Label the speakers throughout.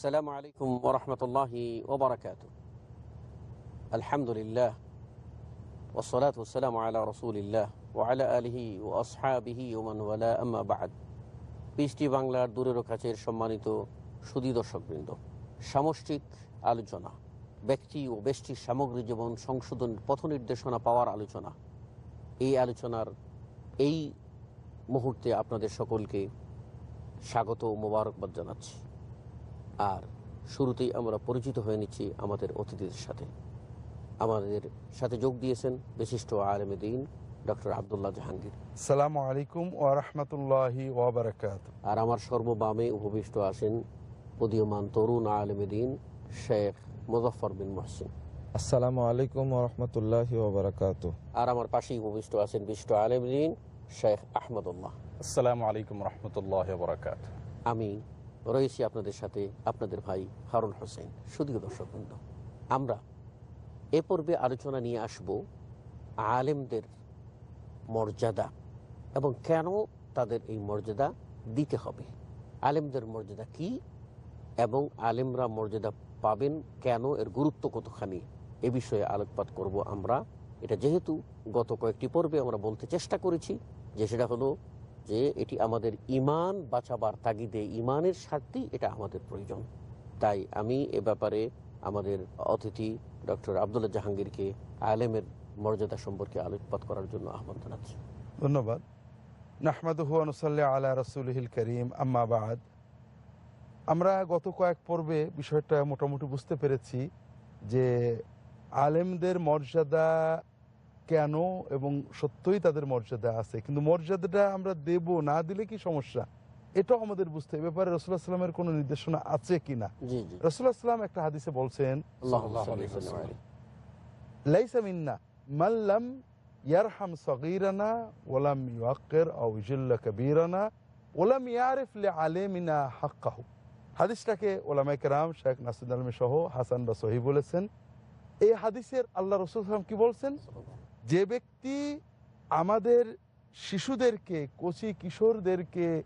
Speaker 1: আসসালামু আলাইকুম ওরহমতুল্লাহি ওবরাকাত আলহামদুলিল্লাহ ওসলাত ওসালাম আলা রসুলিল্লাহ ওয়ালা আলহি ও আসহাবিহি ওমানওয়ালা আম্মা বাদ। পিসটি বাংলার দূরের কাছের সম্মানিত সুদী দর্শকবৃন্দ, সামষ্টিক আলোচনা, ব্যক্তি ও ব্যষ্টির সামগ্রী জীবন সংশোধন পথ নির্দেশনা পাওয়ার আলোচনা। এই আলোচনার এই মুহূর্তে আপনাদের সকলকে স্বাগত ও মোবারকবাদ জানাচ্ছি। আর শুরুতেই আমরা পরিচিত হয়ে নিচ্ছি আমাদের অতিথিদের সাথে। আমাদের সাথে যোগ দিয়েছেন বিশিষ্ট আলম দিন ডক্টর আবদুল্লাহ জাহাঙ্গীর।
Speaker 2: সালাম আলাইকুম ও রহমতুল্লাহি
Speaker 1: আর আমার সর্ববামে উপবিষ্ট আছেন উদীয়মান তরুণ আলম দিন শেখ মুজফর বিন মহসিন।
Speaker 3: আসসালামু আলাইকুম
Speaker 1: আর আমার পাশেই উপবিষ্ট আছেন বিশিষ্ট আলম দিন শেখ আহমদুল্লাহ।
Speaker 4: আসসালামু আলাইকুম রহমতুল্লাহ
Speaker 1: আমি রয়েছি আপনাদের সাথে আপনাদের ভাই হারুন হোসেন। শুধু দর্শকবৃন্দ, আমরা এ পর্বে আলোচনা নিয়ে আসব আলেমদের মর্যাদা এবং কেন তাদের এই মর্যাদা দিতে হবে। আলেমদের মর্যাদা কি এবং আলেমরা মর্যাদা পাবেন কেন, এর গুরুত্ব কতখানি, এ বিষয়ে আলোকপাত করব আমরা। এটা যেহেতু গত কয়েকটি পর্বে আমরা বলতে চেষ্টা করেছি, যে সেটা হলো যে এটি আমাদের ইমান বাঁচাবার তাগিদে ইমানের স্বার্থেই এটা আমাদের প্রয়োজন। তাই আমি এ ব্যাপারে আমাদের অতিথি ডক্টর আবদুল্লাহ জাহাঙ্গীরকে আলেমের মর্যাদা সম্পর্কে আলোকপাত করার জন্য আহ্বান জানাচ্ছি।
Speaker 2: ধন্যবাদ। নাহমাদুয়ানুসাল্লাহ আলা রসুলহিল করিম। আম্মাবাদ আমরা গত কয়েক পর্বে বিষয়টা মোটামুটি বুঝতে পেরেছি যে আলেমদের মর্যাদা কেন এবং সত্যই তাদের মর্যাদা আছে? কিন্তু মর্যাদাটা আমরা দেব না দিলে কি সমস্যা? এটাও আমাদের বুঝতে হবে। এ ব্যাপারে রসুল্লাহ সাল্লামের কোনো নির্দেশনা আছে কিনা? রসুল্লাহ সাল্লাম একটা হাদিসে বলছেন। লাইসা মিন্না মাল্লাম ইয়ারহাম সগীরানা ইজল্লা কবীরানা ওলাম ইয়ারিফ লিআলিমিনা হাক্কাহু। হাদিসটাকে শেখ নাসির আলমী সহ হাসান বা সহি বলেছেন। এই হাদিসের আল্লাহ রসুল সাল্লাম কি বলছেন? যে ব্যক্তি আমাদের শিশুদেরকে কচি কিশোরদেরকে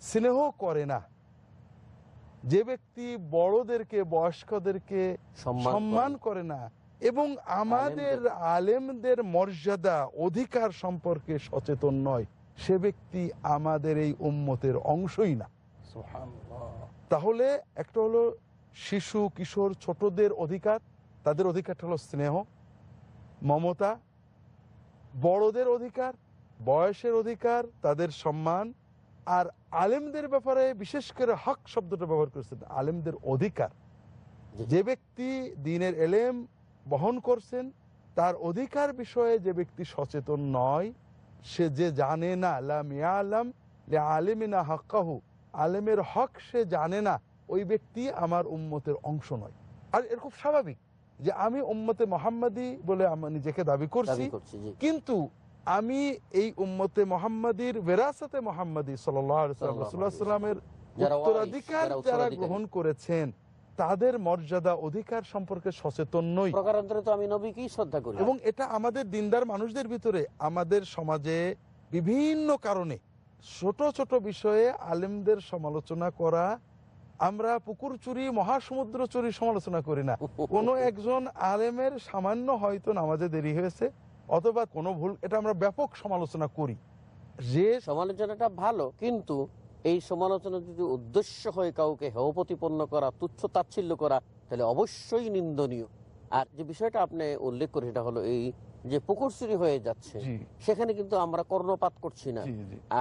Speaker 2: স্নেহ করে না যে ব্যক্তি বড়দেরকে বয়স্কদেরকে
Speaker 1: সম্মান
Speaker 2: করে না। এবং আমাদের আলেমদের। মর্যাদা অধিকার সম্পর্কে সচেতন নয় সে ব্যক্তি আমাদের এই উম্মতের অংশই না। তাহলে একটা হলো শিশু কিশোর ছোটদের অধিকার তাদের অধিকারটা হলো স্নেহ মমতা বড়দের অধিকার বয়সের অধিকার তাদের সম্মান আর আলেমদের ব্যাপারে বিশেষ করে হক শব্দটা ব্যবহার করেছেন আলেমদের অধিকার। যে ব্যক্তি দিনের এলেম বহন করছেন তার অধিকার বিষয়ে যে ব্যক্তি সচেতন নয় সে যে জানে না লাম ইয়ালাম লে আলেমিনা হকাহু আলেমের হক সে জানে না ওই ব্যক্তি আমার উম্মতের অংশ নয়। আর এর খুব স্বাভাবিক। যে আমি উম্মতে মোহাম্মদী বলে আমার নিজেকে দাবি করছি। কিন্তু আমি এই উম্মতে মোহাম্মদীর বেরাসাতে মোহাম্মদী সাল্লামের উত্তরাধিকার
Speaker 1: যারা
Speaker 2: গ্রহণ করেছেন তাদের মর্যাদা অধিকার সম্পর্কে সচেতন নই।
Speaker 1: আমি
Speaker 2: এবং এটা আমাদের দিনদার মানুষদের ভিতরে আমাদের সমাজে বিভিন্ন কারণে ছোট ছোট বিষয়ে আলেমদের সমালোচনা করা আমরা পুকুর চুরি মহাসমুদ্র চুরি সমালোচনা করি না। কোনো একজন আলেমের সামান্য হয়তো নামাজে দেরি হয়েছে অথবা কোনো ভুল এটা আমরা ব্যাপক সমালোচনা করি। যে
Speaker 1: সমালোচনাটা ভালো কিন্তু এই সমালোচনা যদি উদ্দেশ্য হয় কাউকে হেয় প্রতিপন্ন করা তুচ্ছ তাচ্ছিল্য করা তাহলে অবশ্যই নিন্দনীয়। আর যে বিষয়টা আপনি উল্লেখ করে সেটা হলো এই যে পুকুর চুরি হয়ে যাচ্ছে সেখানে কিন্তু আমরা কর্ণপাত করছি না।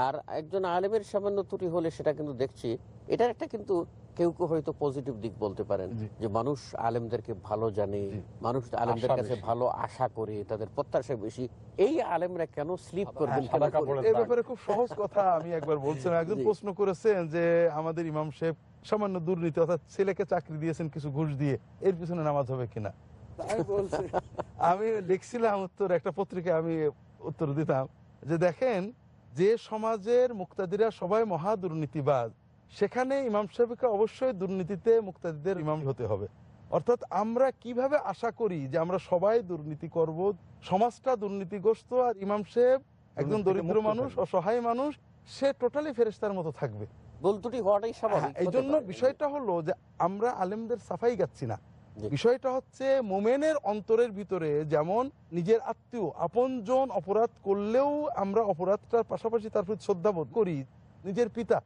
Speaker 1: আর একজন আলেমের সামান্য ত্রুটি হলে সেটা কিন্তু দেখছি এটার একটা কিন্তু কেউ কেউ হয়তো পজিটিভ দিক বলতে পারেন। যে মানুষ আলেমদেরকে ভালো জানে মানুষ আলেমদের
Speaker 4: আশা
Speaker 1: কাছে ভালো আশা করে তাদের প্রত্যাশা বেশি। এই আলেমরা কেন স্লিপ করবেন?
Speaker 2: এই ব্যাপারে খুব সহজ কথা আমি একবার বলছিলাম। একজন প্রশ্ন করেছেন যে আমাদের ইমাম সাহেব সামান্য দুর্নীতি অর্থাৎ ছেলেকে চাকরি দিয়েছেন কিছু ঘুষ দিয়ে এর পিছনে নামাজ হবে কিনা? আমি লিখছিলাম উত্তর একটা পত্রিকা আমি উত্তর দিতাম যে দেখেন যে সমাজের মুক্তাদিরা সবাই মহা দুর্নীতিবাজ সেখানে ইমাম সাহেবকে অবশ্যই দুর্নীতিতে মুক্তাদিদের ইমাম হতে হবে। অর্থাৎ আমরা কীভাবে আশা করি যে আমরা সবাই দুর্নীতি করব সমাজটা দুর্নীতিগ্রস্ত আর ইমাম সাহেব একজন দরিদ্র মানুষ অসহায় মানুষ সে টোটালি ফেরেস্তার মতো থাকবে। হ্যাঁ, এই জন্য বিষয়টা হলো যে আমরা আলেমদের সাফাই গাচ্ছি না। বিষয়টা হচ্ছে মোমেনের অন্তরের ভিতরে যেমন নিজের আত্মীয় আপনজন অপরাধ করলেও আমরা অপরাধটার পাশাপাশি তার প্রতি শ্রদ্ধাবোধ করি নিজের পিতা।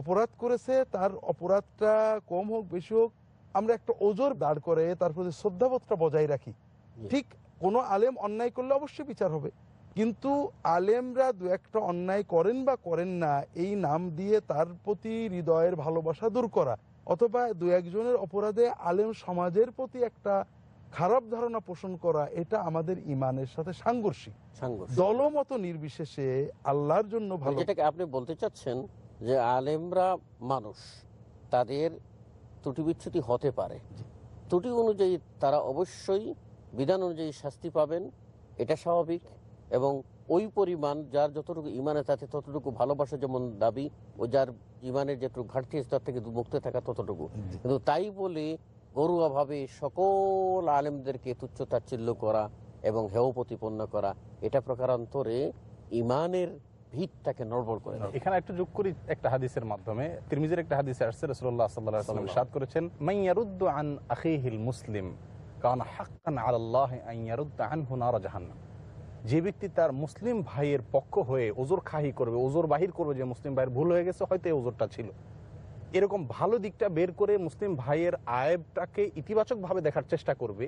Speaker 2: অপরাধ করেছে তার অপরাধটা কম হোক বেশি হোক আমরা একটা ওজোর দাঁড় করে তার প্রতি শ্রদ্ধাবোধটা বজায় রাখি। ঠিক কোনো আলেম অন্যায় করলে অবশ্যই বিচার হবে। কিন্তু আলেমরা দু একটা অন্যায় করেন বা করেন না এই নাম দিয়ে তার প্রতি হৃদয়ের ভালোবাসা দূর করা। অথবা দু একজনের অপরাধে আলেম সমাজের প্রতি একটা খারাপ ধারণা পোষণ করা এটা আমাদের ইমানের সাথে সাংঘর্ষিক। দলমত নির্বিশেষে আল্লাহর জন্য ভালো।
Speaker 1: আপনি বলতে চাচ্ছেন যে আলেমরা মানুষ তাদের ত্রুটি বিচ্ছুতি হতে পারে। ত্রুটি অনুযায়ী তারা অবশ্যই বিধান অনুযায়ী শাস্তি পাবেন এটা স্বাভাবিক। এবং ওই পরিমাণ যার যতটুকু ইমানে তাতে ততটুকু ভালোবাসা যেমন দাবি ও যার ইমানের যেটুকু ঘাটতি আছে তার থেকে মুক্ত থাকা ততটুকু। কিন্তু তাই বলে গরুয়াভাবে সকল আলেমদেরকে তুচ্ছ তাচ্ছিল্য করা এবং হেয় প্রতিপন্ন করা এটা প্রকারান্তরে ইমানের ভিতটাকে করে
Speaker 4: এখানে একটা করি একটা হাদিসের মাধ্যমে। তিরমিজের একটা হাদিসে আসছে সাল্লাল্লাহু আলাইহি ওয়াসাল্লাম করেছেন, মান ইয়ারুদ্দু আন আখিহিল মুসলিম, কান হাক্কান আলাল্লাহ আন ইয়ারুদ্দা আনহু নার জাহান্নাম। যে ব্যক্তি তার মুসলিম ভাইয়ের পক্ষ হয়ে ওজোর খাহি করবে, ওজোর বাহির করবে যে মুসলিম ভাইয়ের ভুল হয়ে গেছে, হয়তো এই ওজোরটা ছিল। এরকম ভালো দিকটা বের করে মুসলিম ভাইয়ের আয়েবটাকে ইতিবাচকভাবে দেখার চেষ্টা করবে,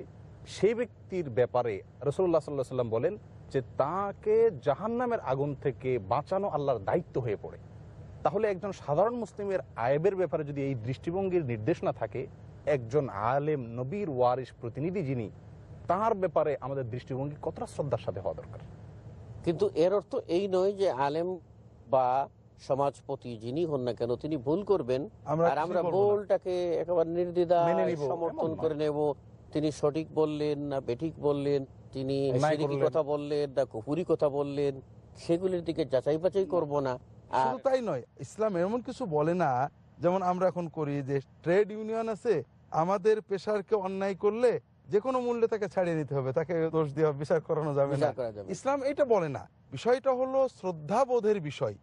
Speaker 4: সেই ব্যক্তির ব্যাপারে রসুল্লাহ সাল্লাহ সাল্লাম বলেন যে তাকে জাহান্নামের আগুন থেকে বাঁচানো আল্লাহর দায়িত্ব হয়ে পড়ে। তাহলে একজন সাধারণ মুসলিমের আয়েবের ব্যাপারে যদি এই দৃষ্টিভঙ্গির নির্দেশ না থাকে একজন আলেম নবীর ওয়ারিস প্রতিনিধি যিনি তার ব্যাপারে আমাদের দৃষ্টিভঙ্গি কতটা শ্রদ্ধার সাথে হওয়া দরকার?
Speaker 1: কিন্তু এর অর্থ এই নয় যে আলেম বা সমাজপতি যিনি হন না কেন তিনি ভুল করবেন।
Speaker 2: আমরা
Speaker 1: আর আমরা ভুলটাকে একেবারে
Speaker 4: নিব,
Speaker 1: সমর্থন করে নেব। তিনি সঠিক বললেন না বেঠিক বললেন তিনি। কথা বললেন না কুপুরি কথা বললেন সেগুলির দিকে যাচাই বাছাই করব না
Speaker 2: শুধু তাই নয় ইসলাম এমন কিছু বলে না যেমন আমরা এখন করি যে ট্রেড ইউনিয়ন আছে আমাদের পেশারকে অন্যায় করলে যে কোনো মূল্যে তাকে ছাড়িয়ে নিতে হবে তাকে দোষ দিয়ে বিচার করানো যাবে না
Speaker 1: যাবে না।
Speaker 2: ইসলাম এটা বলে না বিষয়টা হলো শ্রদ্ধাবোধের বিষয়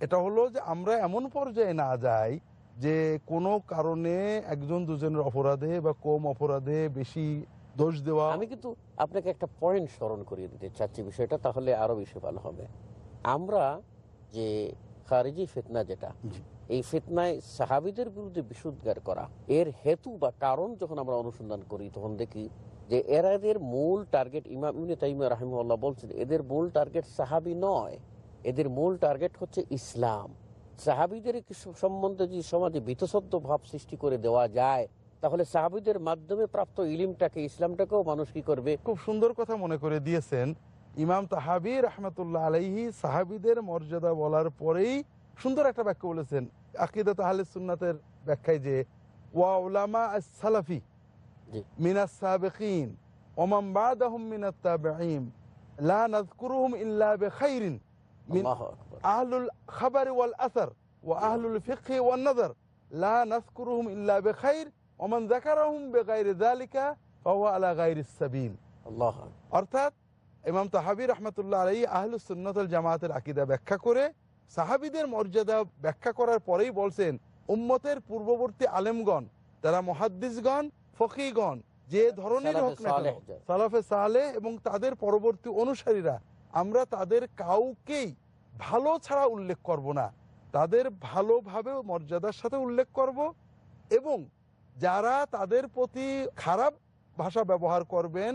Speaker 2: এটা হলো যে আমরা এমন পর্যায়ে না যাই যে কোনো কারণে একজন দুজনের অপরাধে বা কম অপরাধে বেশি দোষ দেওয়া।
Speaker 1: আমি কিন্তু আপনাকে একটা পয়েন্ট স্মরণ করিয়ে দিতে চাচ্ছি বিষয়টা তাহলে আরও বেশি ভালো হবে। আমরা যে খারিজি ফিতনা যেটা এই ফিতনায় সাহাবিদের বিরুদ্ধে বিশুদ্ধার করা এর হেতু বা কারণ যখন আমরা অনুসন্ধান করি তখন দেখি যে এরা এদের মূল টার্গেট ইমাম ইবনে তাইমিয়া রাহিমুল্লাহ বলছেন এদের মূল টার্গেট সাহাবি নয় এদের মূল টার্গেট হচ্ছে ইসলাম। সাহাবিদের সম্বন্ধে যদি সমাজে বিতসদ্য ভাব সৃষ্টি করে দেওয়া যায় তাহলে সাহাবিদের মাধ্যমে প্রাপ্ত ইলিমটাকে ইসলামটাকেও মানুষ কি করবে
Speaker 2: খুব সুন্দর কথা মনে করে দিয়েছেন ইমাম তাহাবি রহমতুল্লাহ আলাইহি সাহাবিদের মর্যাদা বলার পরেই সুন্দর একটা বাক্য বলেছেন আকিদা তাহলে সুন্নাতের ব্যাখ্যায় যে ওয়া সালাফি। মিনাস সাবিকিন ওমাম বাদাহুম মিনাত তাবিঈন লা নাযকুরুহুম ইল্লা বিখাইরিন মিন। আহলুল খাবার ওয়াল আসার ওয়া আহলুল ফিকহি ওয়ান নাযার লা নাযকুরুহুম ইল্লা বিখাইর ওমান যাকারাহুম বিগাইরি যালিকা ফাহুয়া আলা গায়রিস সাবিল
Speaker 1: আল্লাহু।
Speaker 2: অর্থাৎ ইমাম তাহাবি রহমতুল্লাহ আলাই আহলুস সুন্নতুল জামাতের আকিদা ব্যাখ্যা করে সাহাবিদের মর্যাদা ব্যাখ্যা করার পরেই বলছেন উম্মতের পূর্ববর্তী আলেমগণ তারা মহাদ্দিসগণ ফকিগণ যে ধরনের হোক না সালাফে সালে এবং তাদের পরবর্তী অনুসারীরা আমরা তাদের কাউকেই ভালো ছাড়া উল্লেখ করব না। তাদের ভালোভাবে মর্যাদার সাথে উল্লেখ করব এবং যারা তাদের প্রতি খারাপ ভাষা ব্যবহার করবেন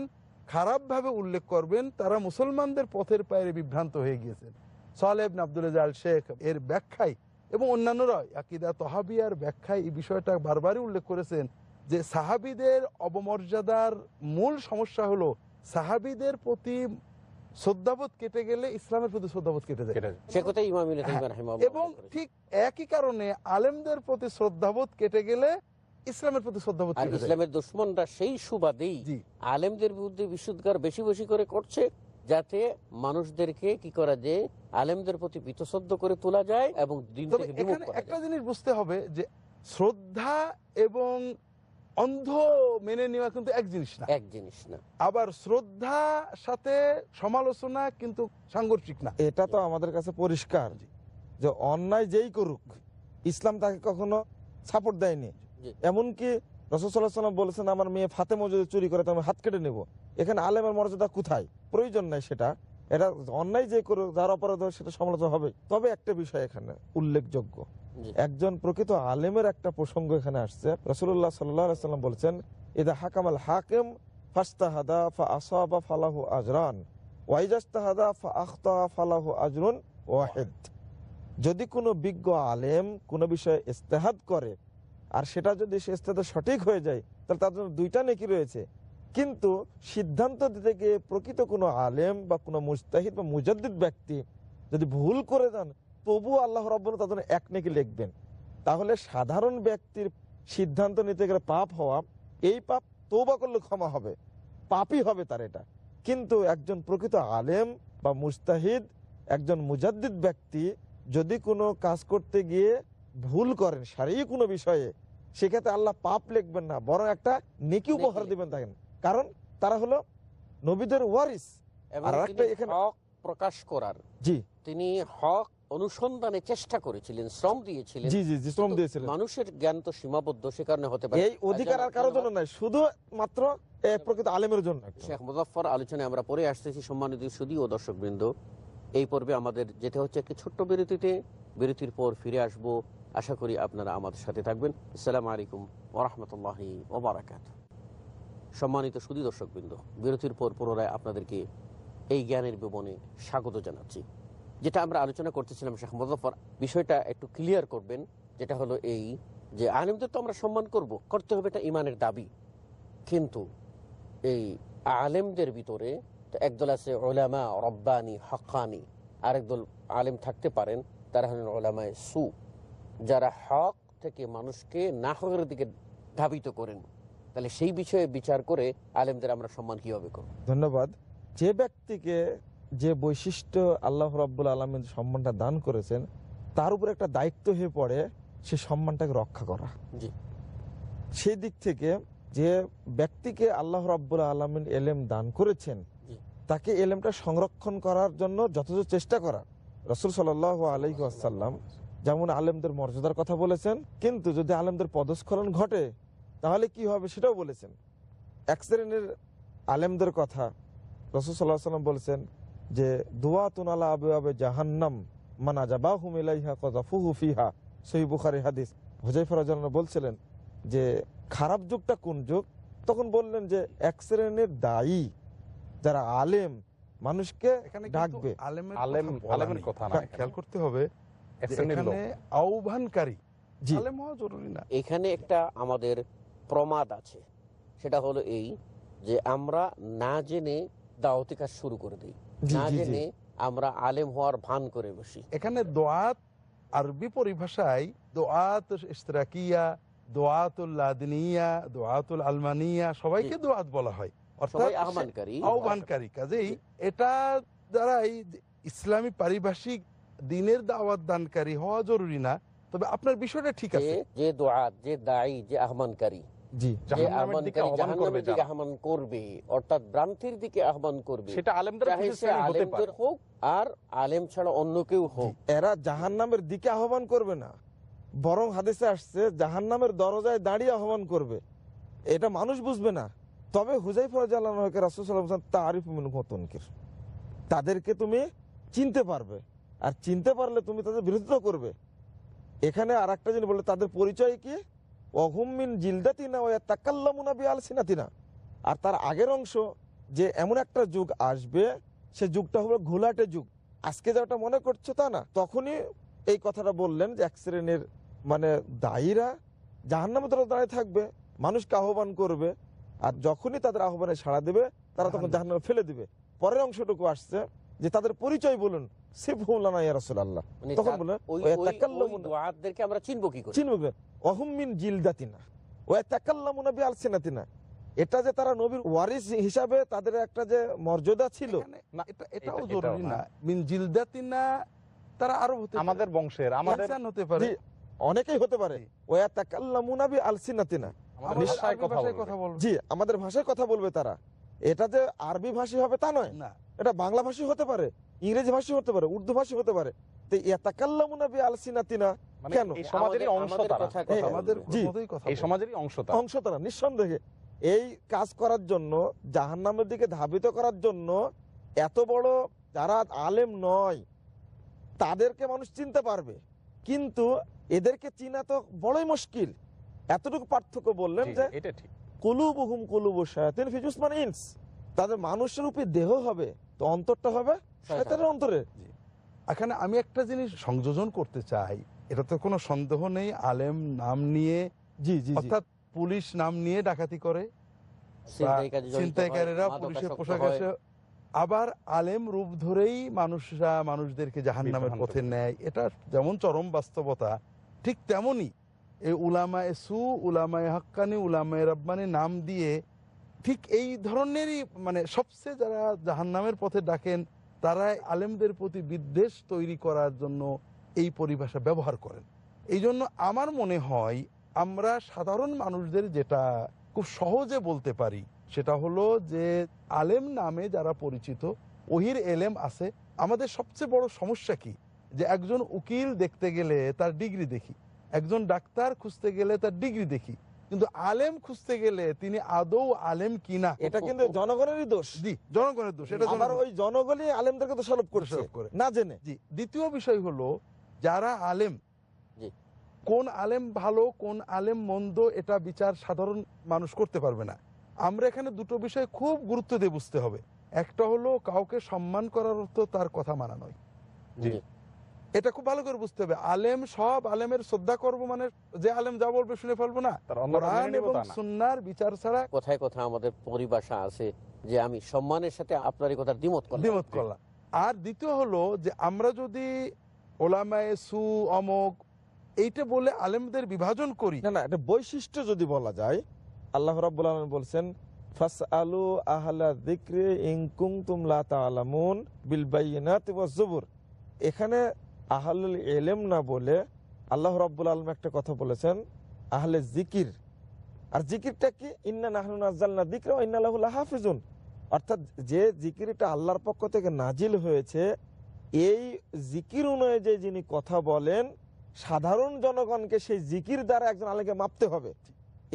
Speaker 2: খারাপভাবে উল্লেখ করবেন তারা মুসলমানদের পথের পায়ে বিভ্রান্ত হয়ে গিয়েছেন। সালেব আব্দুল জাল শেখ এর ব্যাখ্যায় এবং অন্যান্যরা আকিদা তহাবিয়ার ব্যাখ্যায় এই বিষয়টা বারবারই উল্লেখ করেছেন যে সাহাবিদের অবমর্যাদার মূল সমস্যা হলো সাহাবিদের প্রতি শ্রদ্ধাবোধ কেটে গেলে ইসলামের প্রতি শ্রদ্ধাবোধ কেটে যায়। হ্যাঁ, এবং ঠিক একই কারণে আলেমদের প্রতি শ্রদ্ধাবোধ কেটে গেলে ইসলামের প্রতি শ্রদ্ধাবোধ
Speaker 1: আর ইসলামের দুশ্মনরা সেই সুবাদেই আলেমদের বিরুদ্ধে বিশুদ্ধার বেশি বেশি করে করছে যাতে মানুষদেরকে কি করা যায় আলেমদের প্রতি বিতসদ্য করে তোলা যায় এবং
Speaker 2: একটা জিনিস বুঝতে হবে যে শ্রদ্ধা এবং অন্ধ মেনে নেওয়া কিন্তু এক জিনিস না।
Speaker 1: এক জিনিস না।
Speaker 2: আবার শ্রদ্ধা সাথে সমালোচনা কিন্তু সাংঘর্ষিক না।
Speaker 3: এটা তো আমাদের কাছে পরিষ্কার যে অন্যায় যেই করুক ইসলাম তাকে কখনো সাপোর্ট দেয়নি। এমনকি রসদাল্লাহ সাল্লাম বলেছেন আমার মেয়ে ফাতেমা যদি চুরি করে তো আমি হাত কেটে নেব। এখানে আলেমের মর্যাদা কোথায়? প্রয়োজন নাই সেটা। এটা অন্যায় যে করুক যার অপরাধ হবে সেটা সমালোচনা হবে। তবে একটা বিষয় এখানে উল্লেখযোগ্য। একজন প্রকৃত আলেমের একটা প্রসঙ্গ এখানে আসছে। রসুল্লাহ সাল্লাম বলছেন ইদা হাকামাল হাকিম ফাস্তাহাদা ফা আসাবা ফালাহু আজরান ওয়াইজাস্তাহাদা ফা আখতা ফালাহু আজরুন ওয়াহেদ। যদি কোনো বিজ্ঞ আলেম কোনো বিষয়ে ইস্তেহাদ করে আর সেটা যদি সে ইস্তেহাদ সঠিক হয়ে যায়, তাহলে তার জন্য দুইটা নেকি রয়েছে। কিন্তু সিদ্ধান্ত দিতে গিয়ে প্রকৃত কোনো আলেম বা কোনো মুস্তাহিদ বা মুজাদ্দিদ ব্যক্তি যদি ভুল করে যান তবুও আল্লাহ রব্বন তার জন্য এক নেকি লিখবেন। তাহলে সাধারণ ব্যক্তির সিদ্ধান্ত নিতে গেলে পাপ হওয়া, এই পাপ তৌবা করলে ক্ষমা হবে, পাপই হবে তার এটা। কিন্তু একজন প্রকৃত আলেম বা মুস্তাহিদ একজন মুজাদ্দিদ ব্যক্তি যদি কোনো কাজ করতে গিয়ে ভুল করেন শারীরিক কোনো বিষয়ে সেক্ষেত্রে আল্লাহ পাপ লিখবেন না বরং একটা নেকি উপহার দিবেন থাকেন কারণ তারা হলো নবীদের ওয়ারিস। আর একটা এখানে-
Speaker 1: হক প্রকাশ করার
Speaker 3: জি।
Speaker 1: তিনি হক অনুসন্ধানে চেষ্টা করেছিলেন শ্রম দিয়েছিলেন।
Speaker 3: জি জি জি শ্রম দিয়েছিলেন।
Speaker 1: মানুষের জ্ঞান তো সীমাবদ্ধ সে কারণে হতে পারে।
Speaker 3: এই অধিকার আর কারোর জন্য নাই শুধু মাত্র প্রকৃত আলেমের জন্য
Speaker 1: শেখ মুজাফর আলোচনায় আমরা পরে আসতেছি সম্মানিত সুদী ও দর্শকবৃন্দ। এই পর্বে আমাদের যেতে হচ্ছে একটি ছোট্ট বিরতিতে। বিরতির পর ফিরে আসব আশা করি আপনারা আমাদের সাথে থাকবেন। আসসালামু আলাইকুম ওরহমতুল্লাহি ওবরাকাত সম্মানিত সুদী দর্শকবৃন্দ, বিরতির পর পুনরায় আপনাদেরকে এই জ্ঞানের বিবনে স্বাগত জানাচ্ছি। যেটা আমরা আলোচনা করতেছিলাম শেখ মুজাফর বিষয়টা একটু ক্লিয়ার করবেন, যেটা হলো এই যে আলেমদের তো আমরা সম্মান করব, করতে হবে এটা ইমানের দাবি। কিন্তু এই আলেমদের ভিতরে একদল আছে ওলামা রব্বানি হকানি আরেকদল আলেম থাকতে পারেন, তারা হলেন ওলামায় সু। যারা হক থেকে মানুষকে না হকের দিকে ধাবিত করেন তাহলে সেই বিষয়ে বিচার করে আলেমদের আমরা সম্মান কীভাবে করব?
Speaker 3: ধন্যবাদ। যে ব্যক্তিকে যে বৈশিষ্ট্য আল্লাহ রাব্বুল আলমিন সম্মানটা দান করেছেন তার উপর একটা দায়িত্ব হয়ে পড়ে সে সম্মানটাকে রক্ষা করা।
Speaker 1: জি।
Speaker 3: সেই দিক থেকে যে ব্যক্তিকে আল্লাহ রাব্বুল আলমিন এলেম দান করেছেন তাকে এলেমটা সংরক্ষণ করার জন্য যথাযথ চেষ্টা করা। রসুল সাল আলাইহি আসাল্লাম যেমন আলেমদের মর্যাদার কথা বলেছেন কিন্তু যদি আলেমদের পদস্খলন ঘটে তাহলে কি হবে সেটাও বলেছেন। এক শ্রেণির আলেমদের কথা রসুল সাল্লাহ সাল্লাম বলেছেন যে দোয়া তুনালা আবে আবে জাহান্নাম মানা জাবাহুম ইলাইহা কজাফুহু ফিহা। সহি বুখারি হাদিস। হুজাইফা রাদিয়াল্লাহু বলছিলেন যে খারাপ যুগটা কোন যুগ? তখন বললেন যে এক শ্রেণির দায়ী যারা আলেম মানুষকে
Speaker 2: এখানে
Speaker 3: ডাকবে।
Speaker 2: আলেমের
Speaker 4: আলেম
Speaker 2: কথা
Speaker 4: আলেমের কথা না
Speaker 2: খেয়াল করতে হবে এখানে আহ্বানকারী। আলেম হওয়া জরুরি না।
Speaker 1: এখানে একটা আমাদের প্রমাদ আছে। সেটা হলো এই যে আমরা না জেনে দাওয়াতি কাজ শুরু করে দিই। না জেনে আমরা আলেম হওয়ার ভান করে বসি।
Speaker 2: এখানে দোয়াত আরবি পরিভাষায় দোয়াত ইস্তরাকিয়া দোয়াতুল লাদনিয়া দোয়াতুল আলমানিয়া সবাইকে দোয়াত বলা হয়। অর্থাৎ
Speaker 1: আহ্বানকারী।
Speaker 2: আহ্বানকারী। কাজেই এটা দ্বারাই ইসলামী পারিভাষিক দিনের দাওয়াত দানকারী হওয়া জরুরি না তবে আপনার বিষয়টা ঠিক আছে।
Speaker 1: যে দোয়াত যে দায়ী যে আহ্বানকারী।
Speaker 4: জাহান্নামের আহ্বান করবে
Speaker 1: জাহান্নামের দিকে
Speaker 4: যারা।
Speaker 1: আহ্বান করবে অর্থাৎ ভ্রান্তির দিকে আহ্বান করবে।
Speaker 4: সেটা আলেমদের
Speaker 1: চাহে
Speaker 4: কিছু
Speaker 1: সে
Speaker 4: শ্রেণি হতে পারে।
Speaker 1: আলেমদের হোক আর আলেম ছাড়া অন্য কেউ হোক।
Speaker 3: এরা জাহান্নামের দিকে আহ্বান করবে না বরং হাদিসে আসছে জাহান্নামের দরজায় দাঁড়িয়ে আহ্বান করবে। এটা মানুষ বুঝবে না। তবে হুজাই রাসুসাল্লাম তারিফ মিনকির তাদেরকে তুমি চিনতে পারবে। আর চিনতে পারলে তুমি তাদের বিরোধিতা করবে। এখানে আর একটা জিনিস বললে তাদের পরিচয় কি? অহুমিন জিলদাতিনা ও তাকাল্লামুনা বি আলসিনাতিনা আর তার আগের অংশ যে এমন একটা যুগ আসবে সে যুগটা হলো ঘোলাটে যুগ। আজকে যেটা মনে করছ তা না তখনই এই কথাটা বললেন যে এক শ্রেণির মানে দায়ীরা জাহান্নামে তারা দাঁড়িয়ে থাকবে মানুষকে আহ্বান করবে আর যখনই তাদের আহ্বানে সাড়া দেবে তারা তখন জাহান্নামে ফেলে দিবে। পরের অংশটুকু আসছে যে তাদের পরিচয় বলুন রাসূলুল্লাহ।
Speaker 1: মানে
Speaker 3: তখন বললেন
Speaker 1: ওই
Speaker 3: ওয়া
Speaker 1: ওই- ওই
Speaker 3: তাকাল্লামুনা
Speaker 1: দোয়াতদেরকে আমরা চিনবো কি করে?
Speaker 3: চিনবে জিলদাতিনা। ওয়া তাকাল্লামুনা এটা যে তারা নবীর ওয়ারিস হিসাবে তাদের একটা যে মর্যাদা ছিল
Speaker 4: না,
Speaker 2: এটা- এটাও জরুরি না। মিন জিলদাতিনা তারা আরও হতে
Speaker 4: আমাদের বংশের আমাদের
Speaker 2: হতে পারে।
Speaker 3: অনেকেই হতে পারে।
Speaker 4: আমাদের ভাষায় কথা
Speaker 2: ভাষায় কথা বলবে।
Speaker 3: জি আমাদের ভাষায় কথা বলবে তারা। এটা যে আরবি ভাষী হবে তা নয়।
Speaker 2: না।
Speaker 3: এটা বাংলা ভাষী হতে পারে ইংরেজি ভাষী হতে পারে উর্দু ভাষী হতে পারে। তো ইয়াতাকাল্লামুনা বি আলসিনাতিনা
Speaker 4: মানে
Speaker 3: কেন?
Speaker 4: সমাজেরই অংশ তারা
Speaker 1: কথায়
Speaker 3: হ্যাঁ,
Speaker 1: কথা
Speaker 2: আমাদের
Speaker 1: বলব।
Speaker 3: জি।
Speaker 2: মতোই কথা
Speaker 4: এই সমাজেরই অংশ তারা
Speaker 3: অংশ তারা নিঃসন্দেহে। এই কাজ করার জন্য জাহান্নামের দিকে ধাবিত করার জন্য এত বড় যারা আলেম নয় তাদেরকে মানুষ চিনতে পারবে। কিন্তু এদেরকে চিনা তো বড়ই মুশকিল। এতটুকু পার্থক্য বললেন যে
Speaker 4: এটা ঠিক।
Speaker 3: কুলুবুহুম কুলুবু শায়াতিন ফি জুসমান ইনস। তাদের মানুষের রূপে দেহ হবে তো অন্তরটা হবে শয়তানের। অন্তরে।
Speaker 2: এখানে আমি একটা জিনিস সংযোজন করতে চাই এটা তো কোনো সন্দেহ নেই আলেম নাম নিয়ে
Speaker 3: জি জি
Speaker 2: অর্থাৎ পুলিশ নাম নিয়ে ডাকাতি করে ছিনতাইকারীরা পুলিশের পোশাক আসে। আবার আলেম রূপ ধরেই মানুষরা মানুষদেরকে জাহান্নামের
Speaker 4: নামের
Speaker 2: পথে নেয়। এটা যেমন চরম বাস্তবতা ঠিক তেমনি এই উলামায়ে সু উলামায়ে হাক্কানি উলামায়ে রব্বানি নাম দিয়ে ঠিক এই ধরনেরই মানে সবচেয়ে যারা জাহান্নামের পথে ডাকেন তারা আলেমদের প্রতি বিদ্বেষ তৈরি করার জন্য এই পরিভাষা ব্যবহার করেন। এই জন্য আমার মনে হয় আমরা সাধারণ মানুষদের যেটা খুব সহজে বলতে পারি, সেটা হলো যে আলেম নামে যারা পরিচিত, ওহির এলেম আছে। আমাদের সবচেয়ে বড় সমস্যা কি? যে একজন উকিল দেখতে গেলে তার ডিগ্রি দেখি। একজন ডাক্তার খুঁজতে গেলে তার ডিগ্রি দেখি। কিন্তু আলেম খুঁজতে গেলে তিনি আদৌ আলেম কিনা?
Speaker 3: এটা কিন্তু জনগণেরই দোষ।
Speaker 2: জি জনগণের দোষ এটা
Speaker 3: ওই জনগণই আলেমদেরকে দোষারোপ করছে
Speaker 2: করে।
Speaker 3: না জেনে।
Speaker 2: জি দ্বিতীয় বিষয় হলো যারা আলেম
Speaker 1: জি।
Speaker 2: কোন আলেম ভালো কোন আলেম মন্দ এটা বিচার সাধারণ মানুষ করতে পারবে না। আমরা এখানে দুটো বিষয় খুব গুরুত্ব দিয়ে বুঝতে হবে। একটা হলো কাউকে সম্মান করার অর্থ তার কথা মানা নয়।
Speaker 4: জি।
Speaker 2: এটা খুব ভালো করে বুঝতে হবে। আলেম সব আলেমের শ্রদ্ধা করব মানে যে আলেম যা বলবে শুনে ফেলব না।
Speaker 4: তার
Speaker 2: কোরআন এবং সুন্নার বিচার ছাড়া
Speaker 1: কথায় কথা আমাদের পরিভাষা আছে যে আমি সম্মানের সাথে আপনার এই কথা দ্বিমত করলাম।
Speaker 2: দ্বিমত করলাম। আর দ্বিতীয় হলো যে আমরা যদি ওলামায়ে সু অমক এইটা বলে আলেমদের বিভাজন করি।
Speaker 3: না না এটা বৈশিষ্ট্য যদি বলা যায় আল্লাহ রাব্বুল আলামিন বলছেন ফাস আলু আহলা যিকরি ইন কুনতুম লা তাআলামুন বিল বাইয়িনাতি ওয়াজ জুবুর এখানে আহলুল এলেম না বলে আল্লাহ রাব্বুল আলামিন একটা কথা বলেছেন, আহলে জিকির। আর জিকিরটা কি? ইন্না নাহনু নাযালনা যিকরা ওয়া ইন্না লাহু লাহাফিজুন। অর্থাৎ যে জিকিরটা আল্লাহর পক্ষ থেকে নাজিল হয়েছে, এই জিকির অনুযায়ী যিনি কথা বলেন, সাধারণ জনগণকে সেই জিকির দ্বারা একজন আলেমকে মাপতে হবে।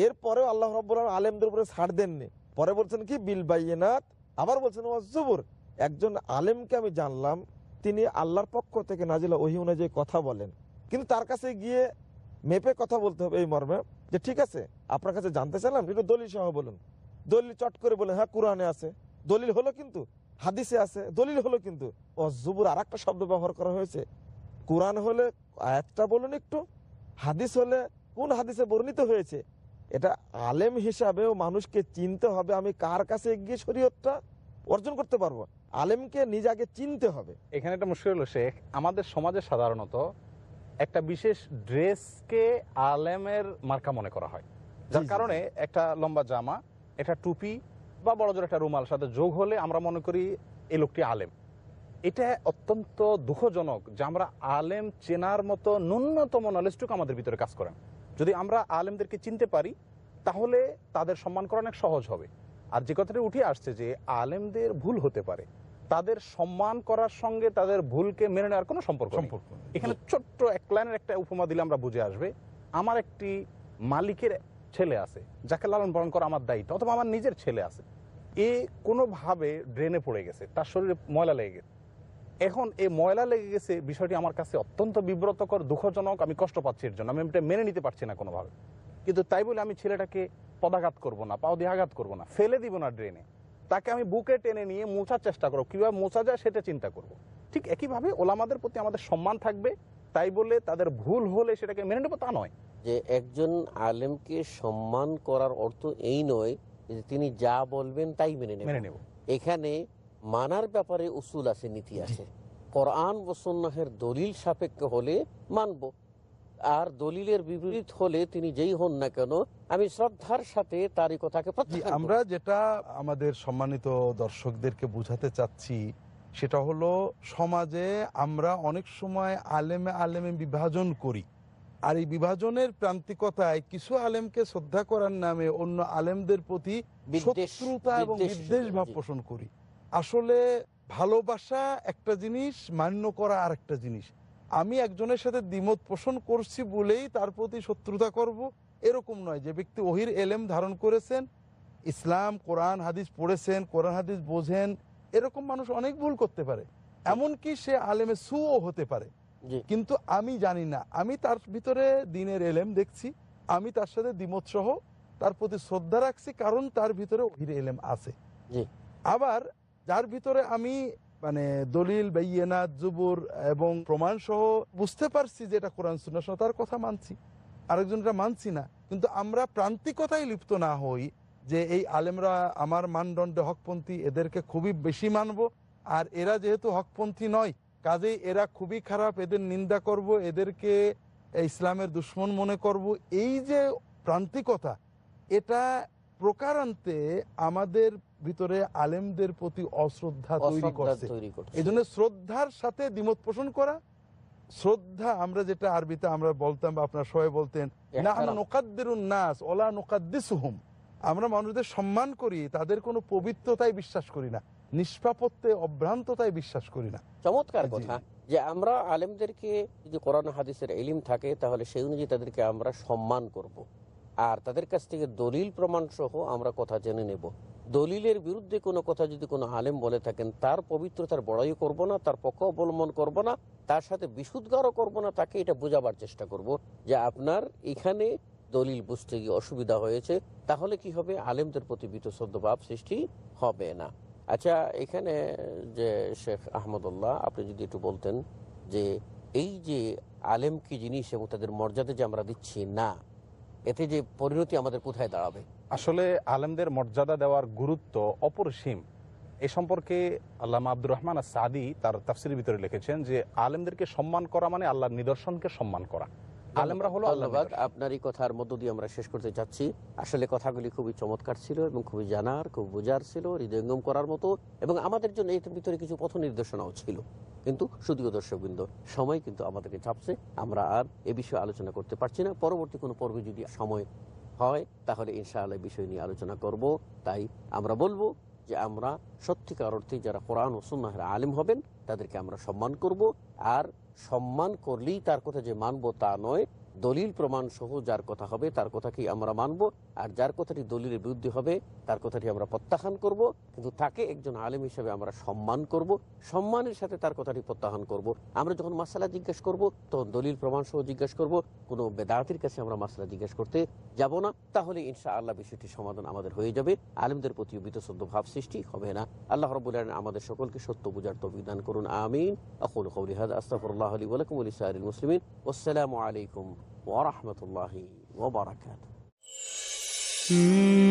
Speaker 3: এরপরেও আল্লাহ রব্বুল আলেমদের উপরে ছাড় দেননি। পরে বলছেন কি? বিল বাইনাত আবার বলছেন ওয়াজুবুর একজন আলেমকে আমি জানলাম তিনি আল্লাহর পক্ষ থেকে নাজিলা ওহি অনুযায়ী কথা বলেন। কিন্তু তার কাছে গিয়ে মেপে কথা বলতে হবে এই মর্মে যে, ঠিক আছে, আপনার কাছে জানতে চাইলাম, একটু দলিল সহ বলুন। দলিল চট করে বলেন হ্যাঁ কোরআনে আছে। দলিল হলো কিন্তু, হাদিসে আছে, দলিল হলো কিন্তু অজুবুর আর একটা শব্দ ব্যবহার করা হয়েছে। কোরআন হলে আয়াতটা বলুন একটু, হাদিস হলে কোন হাদিসে বর্ণিত হয়েছে? এটা আলেম হিসাবেও মানুষকে চিনতে হবে আমি কার কাছে গিয়ে শরীয়তটা অর্জন করতে পারব। আলেমকে নিজাকে চিনতে হবে।
Speaker 4: এখানে একটা মুশকিল হলো শেখ আমাদের সমাজে সাধারণত একটা বিশেষ ড্রেসকে আলেমের মার্কা মনে করা হয়। যার কারণে একটা লম্বা জামা একটা টুপি বা বড় জোর একটা রুমাল সাথে যোগ হলে আমরা মনে করি এই লোকটি আলেম। এটা অত্যন্ত দুঃখজনক যে আমরা আলেম চেনার মতো ন্যূনতম নলেজটুকু আমাদের ভিতরে কাজ করেন যদি আমরা আলেমদেরকে চিনতে পারি তাহলে তাদের সম্মান করা অনেক সহজ হবে। আর যে কথাটা উঠে আসছে যে আলেমদের ভুল হতে পারে তাদের সম্মান করার সঙ্গে তাদের ভুলকে মেনে নেওয়ার কোনো সম্পর্ক
Speaker 2: সম্পর্ক।
Speaker 4: এখানে ছোট্ট এক লাইনের একটা উপমা দিলে আমরা বুঝে আসবে। আমার একটি মালিকের ছেলে আছে যাকে লালন পালন করা আমার দায়িত্ব অথবা আমার নিজের ছেলে আছে। এ কোনোভাবে ড্রেনে পড়ে গেছে তার শরীরে ময়লা লেগে গেছে। এখন এই ময়লা লেগে গেছে বিষয়টি আমার কাছে অত্যন্ত বিব্রতকর দুঃখজনক আমি কষ্ট পাচ্ছি এর জন্য আমি এটা মেনে নিতে পারছি না কোনোভাবে। কিন্তু তাই বলে আমি ছেলেটাকে পদাঘাত করব না পাও দিয়ে আঘাত করব না ফেলে দিব না ড্রেনে। তাকে আমি বুকে টেনে নিয়ে মোছার চেষ্টা করব। কীভাবে মোছা যায় সেটা চিন্তা করব। ঠিক একইভাবে ওলামাদের প্রতি আমাদের সম্মান থাকবে। তাই বলে তাদের ভুল হলে সেটাকে মেনে নেব তা নয়।
Speaker 1: যে একজন আলেমকে সম্মান করার অর্থ এই নয় যে তিনি যা বলবেন তাই মেনে
Speaker 4: মেনে নেব।
Speaker 1: এখানে মানার ব্যাপারে উসুল আছে নীতি আছে। কোরআন ও সন্ন্যাহের দলিল সাপেক্ষ হলে মানব। আর দলিলের বিপরীত হলে তিনি যেই হন না কেন আমি শ্রদ্ধার সাথে তারই কথাকে
Speaker 2: আমরা যেটা আমাদের সম্মানিত দর্শকদেরকে বোঝাতে চাচ্ছি সেটা হলো সমাজে আমরা অনেক সময় আলেমে আলেমে বিভাজন করি। আর এই বিভাজনের প্রান্তিকতায় কিছু আলেমকে শ্রদ্ধা করার নামে অন্য আলেমদের প্রতি শত্রুতা এবং
Speaker 1: বিদ্বেষ
Speaker 2: ভাব পোষণ করি। আসলে ভালোবাসা একটা জিনিস মান্য করা আর একটা জিনিস। আমি একজনের সাথে দ্বিমত পোষণ করছি বলেই তার প্রতি শত্রুতা করব এরকম নয়। যে ব্যক্তি ওহির এলেম ধারণ করেছেন ইসলাম কোরআন হাদিস পড়েছেন কোরআন হাদিস বোঝেন এরকম মানুষ অনেক ভুল করতে পারে। এমনকি সে আলেমে সুও হতে পারে। কিন্তু আমি জানি না। আমি তার ভিতরে দিনের এলেম দেখছি আমি তার সাথে দ্বিমত সহ তার প্রতি শ্রদ্ধা রাখছি কারণ তার ভিতরে ওহির এলেম আছে। আবার যার ভিতরে আমি মানে দলিল, বেইয়েনাত, জুবুর এবং প্রমাণ সহ বুঝতে পারছি যে এটা কোরআন, সুন্নাহ সহ, তার কথা মানছি। আরেকজনটা মানছি না। কিন্তু আমরা প্রান্তিকতায় লিপ্ত না হই যে এই আলেমরা আমার মানদণ্ডে হকপন্থী, এদেরকে খুবই বেশি মানব। আর এরা যেহেতু হকপন্থী নয়, কাজেই এরা খুবই খারাপ, এদের নিন্দা করব, এদেরকে ইসলামের দুশ্মন মনে করব। এই যে প্রান্তিকতা, এটা প্রকারান্তে আমাদের ভিতরে আলেমদের প্রতি অশ্রদ্ধা তৈরি করছে। এই জন্য শ্রদ্ধার সাথে দ্বিমত পোষণ করা। শ্রদ্ধা আমরা যেটা আরবিতে আমরা বলতাম বা আপনার সবাই বলতেন না নাস ওলা নোকাদ্দিসুহুম। আমরা মানুষদের সম্মান করি তাদের কোনো পবিত্রতায় বিশ্বাস করি না নিষ্পাপত্বে অভ্রান্ততায় বিশ্বাস করি না।
Speaker 1: চমৎকার কথা যে আমরা আলেমদেরকে যদি কোরআন হাদিসের এলিম থাকে তাহলে সেই অনুযায়ী তাদেরকে আমরা সম্মান করব। আর তাদের কাছ থেকে দলিল প্রমাণ সহ আমরা কথা জেনে নেব। দলিলের বিরুদ্ধে কোনো কথা যদি কোনো আলেম বলে থাকেন, তার পবিত্রতার বড়াই করব না, তার পক্ষ অবলম্বন করব না, তার সাথে বিশুদ্ধারও করব না, তাকে এটা বোঝাবার চেষ্টা করব যে আপনার এখানে দলিল বুঝতে গিয়ে অসুবিধা হয়েছে, তাহলে কি হবে? আলেমদের প্রতি বিতশ্রদ্ধ ভাব সৃষ্টি হবে না। আচ্ছা এখানে যে শেখ আহমদুল্লাহ, আপনি যদি একটু বলতেন যে এই যে আলেম কি জিনিস এবং তাদের মর্যাদা যে আমরা দিচ্ছি, না। এতে যে পরিণতি আমাদের কোথায় দাঁড়াবে?
Speaker 4: আসলে আলেমদের মর্যাদা দেওয়ার গুরুত্ব অপরিসীম। এ সম্পর্কে আল্লামা আব্দুর রহমান সাদি তার তাফসির ভিতরে লিখেছেন যে আলেমদেরকে সম্মান করা মানে আল্লাহর নিদর্শনকে সম্মান করা। আলেমরা হলো আল্লাহর
Speaker 1: ধন্যবাদ। আপনার এই কথার মধ্য দিয়ে আমরা শেষ করতে চাচ্ছি। আসলে কথাগুলি খুবই চমৎকার ছিল এবং খুবই জানার খুব বোঝার ছিল হৃদয়ঙ্গম করার মতো এবং আমাদের জন্য এর ভিতরে কিছু পথ নির্দেশনাও ছিল। কিন্তু সুদীয় দর্শকবৃন্দ, সময় কিন্তু আমাদেরকে চাপছে। আমরা আর এ বিষয়ে আলোচনা করতে পারছি না। পরবর্তী কোনো পর্বে যদি সময় হয়, তাহলে ইনশাআল্লাহ বিষয় নিয়ে আলোচনা করব। তাই আমরা বলব যে আমরা সত্যিকার অর্থে যারা কোরআন ও সুন্নাহের আলিম হবেন, তাদেরকে আমরা সম্মান করব। আর সম্মান করলেই তার কথা যে মানব তা নয় দলিল প্রমাণ সহ যার কথা হবে, তার কথাকেই আমরা মানব। আর যার কথাটি দলিলের বিরুদ্ধে হবে, তার কথাটি আমরা প্রত্যাখ্যান করব। কিন্তু তাকে একজন আলেম হিসেবে আমরা সম্মান করব। সম্মানের সাথে তার কথাটি প্রত্যাখ্যান করব। আমরা যখন মাসালা জিজ্ঞেস করব, তখন দলিল প্রমাণ সহ জিজ্ঞেস করব। কোনো বেদাতির কাছে আমরা মাসালা জিজ্ঞেস করতে যাব না। তাহলে ইনশা আল্লাহ বিষয়টি সমাধান আমাদের হয়ে যাবে। আলেমদের প্রতি বিতশ্রদ্ধ ভাব সৃষ্টি হবে না। আল্লাহ রবুল আমাদের সকলকে সত্য বুঝার তবিধান করুন। আমিন। আকুল কৌলি হাদ আস্তাফরুল্লাহ আলী ওয়ালাকুম আসসালামু আলাইকুম ওরহমতুল্লাহি ওবরাকাত
Speaker 5: Hmm.